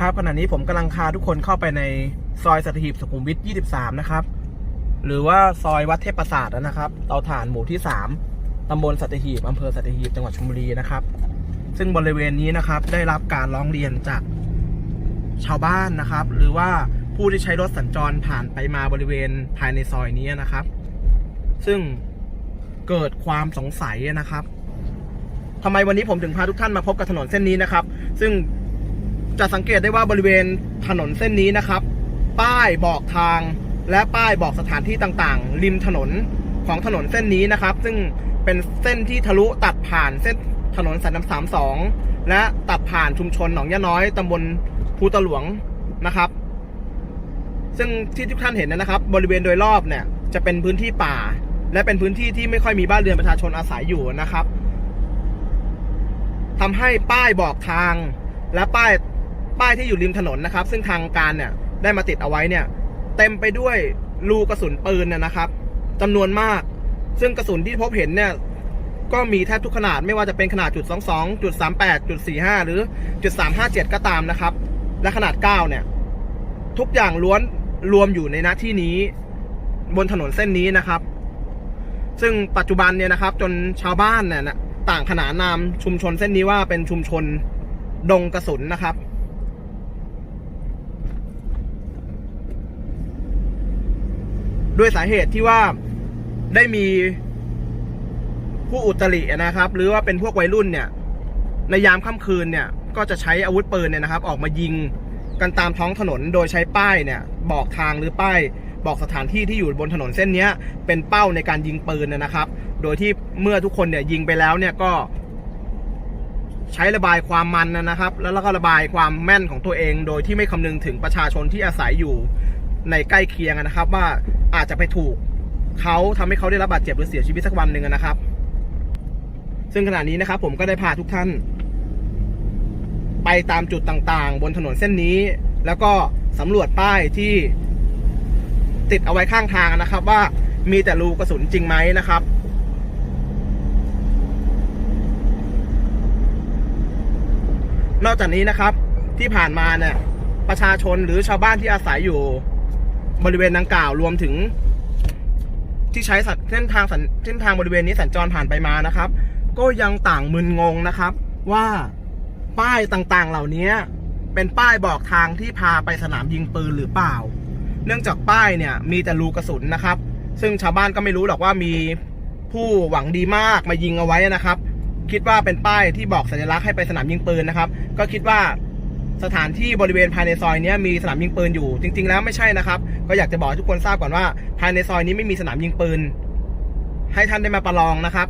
ครับขณะนี้ผมกำลังพาทุกคนเข้าไปในซอยสัตหีบสุขุมวิท 23 นะครับ หรือว่าซอยวัดเทพปราสาทนะครับเตาถ่านหมู่ที่ 3ตำบลสัตหีบอำเภอสัตหีบจังหวัดชลบุรีนะครับ ซึ่งบริเวณนี้นะครับ ได้รับการร้องเรียนจากชาวบ้านนะครับ หรือว่าผู้ที่ใช้รถสัญจรผ่านไปมาบริเวณภายในซอยนี้นะครับ ซึ่งเกิดความสงสัยนะครับทำไมวันนี้ผมถึงพาทุกท่านมาพบกับถนนเส้นนี้นะครับ ซึ่ง จะสังเกตได้ว่าบริเวณถนนเส้นนี้นะครับ ป้ายบอกทางและป้ายบอกสถานที่ต่างๆ ริมถนนของถนนเส้นนี้นะครับ ซึ่งเป็นเส้นที่ทะลุตัดผ่านเส้นถนนสายน้ำสามสองและตัดผ่านชุมชนหนองยะน้อยตำบลภูตะหลวงนะครับ ซึ่งที่ทุกท่านเห็นนะครับ บริเวณโดยรอบเนี่ยจะเป็นพื้นที่ป่า และเป็นพื้นที่ที่ไม่ค่อยมีบ้านเรือนประชาชนอาศัยอยู่นะครับทำให้ป้ายบอกทางและป้าย ป้ายที่อยู่ริมถนนนะครับ ซึ่งทางการเนี่ยได้มาติดเอาไว้เนี่ย เต็มไปด้วยรูกระสุนปืนเนยนะครับจำนวนมาก ซึ่งกระสุนที่พบเห็นเนี่ยก็มีแทบทุกขนาดไม่ว่าจะเป็นขนาดจุด22จุด38จุด45 หรือจุด357 ก็ตามนะครับ และขนาด 9 เนี่ย ทุกอย่างล้วนรวมอยู่ในหน้าที่นี้ บนถนนเส้นนี้นะครับ ซึ่งปัจจุบันเนี่ยนะครับ จนชาวบ้านเนี่ยต่างขนานนามชุมชนเส้นนี้ว่าเป็นชุมชนดงกระสุนนะครับ ด้วยสาเหตุที่ว่าได้มีผู้อุตรินะครับ หรือว่าเป็นพวกวัยรุ่นเนี่ย ในยามค่ำคืนเนี่ย ก็จะใช้อาวุธปืนเนี่ยนะครับ ออกมายิงกันตามท้องถนนโดยใช้ป้ายเนี่ย บอกทางหรือป้ายบอกสถานที่ที่อยู่บนถนนเส้นนี้เป็นเป้าในการยิงปืนนะครับ โดยที่เมื่อทุกคนเนี่ยยิงไปแล้วเนี่ยก็ใช้ระบายความมันนะครับ แล้วก็ระบายความแม่นของตัวเอง โดยที่ไม่คำนึงถึงประชาชนที่อาศัยอยู่ ในใกล้เคียงนะครับ ว่าอาจจะไปถูกเขาทำให้เขาได้รับบาดเจ็บหรือเสียชีวิตสักวันหนึ่งนะครับ ซึ่งขณะนี้นะครับ ผมก็ได้พาทุกท่าน ไปตามจุดต่างๆ บนถนนเส้นนี้ แล้วก็สำรวจป้ายที่ติดเอาไว้ข้างทางนะครับ ว่ามีแต่รูกระสุนจริงไหมนะครับนอกจากนี้นะครับที่ผ่านมาเนี่ยประชาชนหรือชาวบ้านที่อาศัยอยู่ บริเวณดังกล่าวรวมถึง ที่ใช้สัญเส้นทางสัญเส้นทางบริเวณนี้สัญจรผ่านไปมานะครับ ก็ยังต่างมึนงงนะครับ ว่าป้ายต่างๆเหล่านี้เป็นป้ายบอกทางที่พาไปสนามยิงปืนหรือเปล่า เนื่องจากป้ายเนี่ยมีแต่รูกระสุนนะครับ ซึ่งชาวบ้านก็ไม่รู้หรอกว่ามีผู้หวังดีมากมายิงเอาไว้นะครับ คิดว่าเป็นป้ายที่บอกสัญลักษณ์ให้ไปสนามยิงปืนนะครับ ก็คิดว่า สถานที่บริเวณภายในซอยนี้มีสนามยิงปืนอยู่ จริง ๆ แล้วไม่ใช่นะครับ ก็อยากจะบอกทุกคนทราบก่อนว่า ภายในซอยนี้ไม่มีสนามยิงปืน ให้ท่านได้มาประลองนะครับ